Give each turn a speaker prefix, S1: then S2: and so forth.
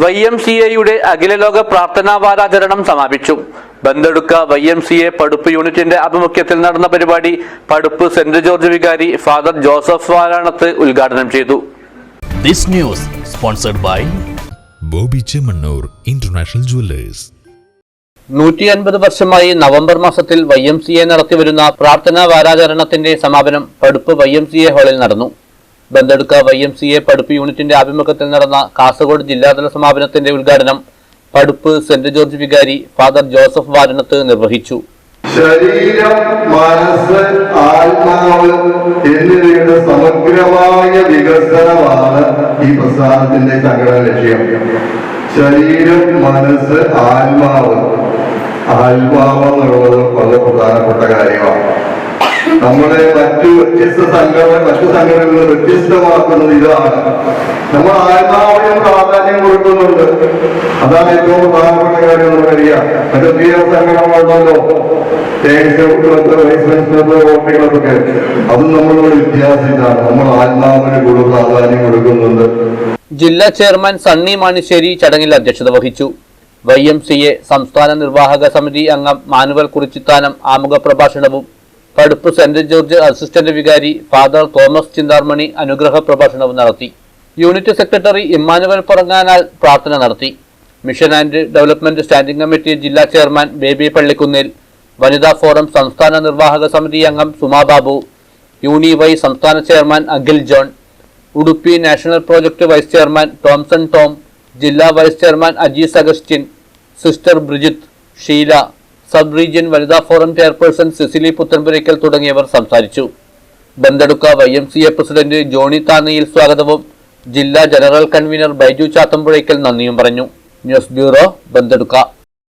S1: Y M C എയുടെ അഖിലലോക പ്രാർത്ഥനാ വാരാചരണം സമാപിച്ചു. Bandadka Y M C A Paduppu യൂണിറ്റിന്റെ ആഭിമുഖ്യത്തിൽ നടന്ന പരിപാടി പടുപ്പ് സെന്റ് ജോർജ് വികാരി ഫാദർ ജോസഫ് വാരാണത്ത് ഉദ്ഘാടനം ചെയ്തു.
S2: This news sponsored by
S3: Boby Chemmanur international jewellers.
S1: നൂറ്റി അൻപത് വർഷമായി നവംബർ മാസത്തിൽ വൈ എം സി എ നടത്തിവരുന്ന പ്രാർത്ഥനാ വാരാചരണത്തിന്റെ സമാപനം Paduppu Y M C A ഹാളിൽ നടന്നു. Bandadka Y M C A Paduppu യൂണിറ്റിന്റെ ആഭിമുഖ്യത്തിൽ നടന്ന കാസർഗോഡ് ജില്ലാതല സമാപനത്തിന്റെ ഉദ്ഘാടനം പടുപ്പ് സെന്റ് ജോർജ് വികാരി ഫാദർ ജോസഫ് വാരണത്ത് നിർവഹിച്ചു.
S4: ശരീരം മനസ്സ് ആത്മാവ് എന്നിവയുടെ സമഗ്രമായ വികസനമാണ് ഈ പ്രസ്ഥാനത്തിന്റെ സംഘടന ലക്ഷ്യം. ശരീരം മനസ്സ് ആത്മാവ്. ആത്മാവ് എന്നുള്ളത് വളരെ പ്രധാനപ്പെട്ട കാര്യമാണ്. നമ്മുടെ മറ്റു വ്യത്യസ്ത സംഘടന മറ്റു സംഘടനകൾ വ്യത്യസ്തമാക്കുന്നത് ഇതാണ്. നമ്മൾ ആത്മാവിനും പ്രാധാന്യം കൊടുക്കുന്നുണ്ട്. അതാണ് ഏറ്റവും പ്രധാനപ്പെട്ട കാര്യം നമുക്കറിയാം മറ്റു തീര സംഘടനകളുണ്ടല്ലോ. ഓട്ടികളൊക്കെ അതും നമ്മളോട് വ്യത്യാസമില്ലാണ് നമ്മൾ ആത്മാവിന് കൂടുതൽ പ്രാധാന്യം കൊടുക്കുന്നുണ്ട്.
S1: ജില്ലാ ചെയർമാൻ സണ്ണി മാണിശ്ശേരി ചടങ്ങിൽ അധ്യക്ഷത വഹിച്ചു. വൈ എം സി എ സംസ്ഥാന നിർവാഹക സമിതി അംഗം മാനുവൽ കുറിച്ചിത്താനം ആമുഖ പ്രഭാഷണവും പടുപ്പ് സെന്റ് ജോർജ് അസിസ്റ്റന്റ് വികാരി ഫാദർ തോമസ് ചിന്താർമണി അനുഗ്രഹ പ്രഭാഷണവും നടത്തി. യൂണിറ്റ് സെക്രട്ടറി ഇമ്മാനുവൽ പറങ്ങാനാൽ പ്രാർത്ഥന നടത്തി. Mission and development standing committee ജില്ലാ ചെയർമാൻ ബേബി പള്ളിക്കുന്നിൽ വനിതാ ഫോറം സംസ്ഥാന നിർവാഹക സമിതി അംഗം സുമാബാബു യൂണിവൈ സംസ്ഥാന chairman Akhil John Udupi national project vice chairman Tomson Tom ജില്ലാ vice chairman Ajees Augustine sister Brijith Sheela sub region വനിതാ ഫോറം ചെയർപേഴ്സൺ സിസിലി പുത്തൻപുരയ്ക്കൽ തുടങ്ങിയവർ സംസാരിച്ചു. Bandadka Y M C A president Johny Thannayil സ്വാഗതവും ജില്ലാ ജനറൽ കൺവീനർ ബൈജു ചാത്തമ്പുഴയ്ക്കൽ നന്ദിയും പറഞ്ഞു. News bureau Bandedukka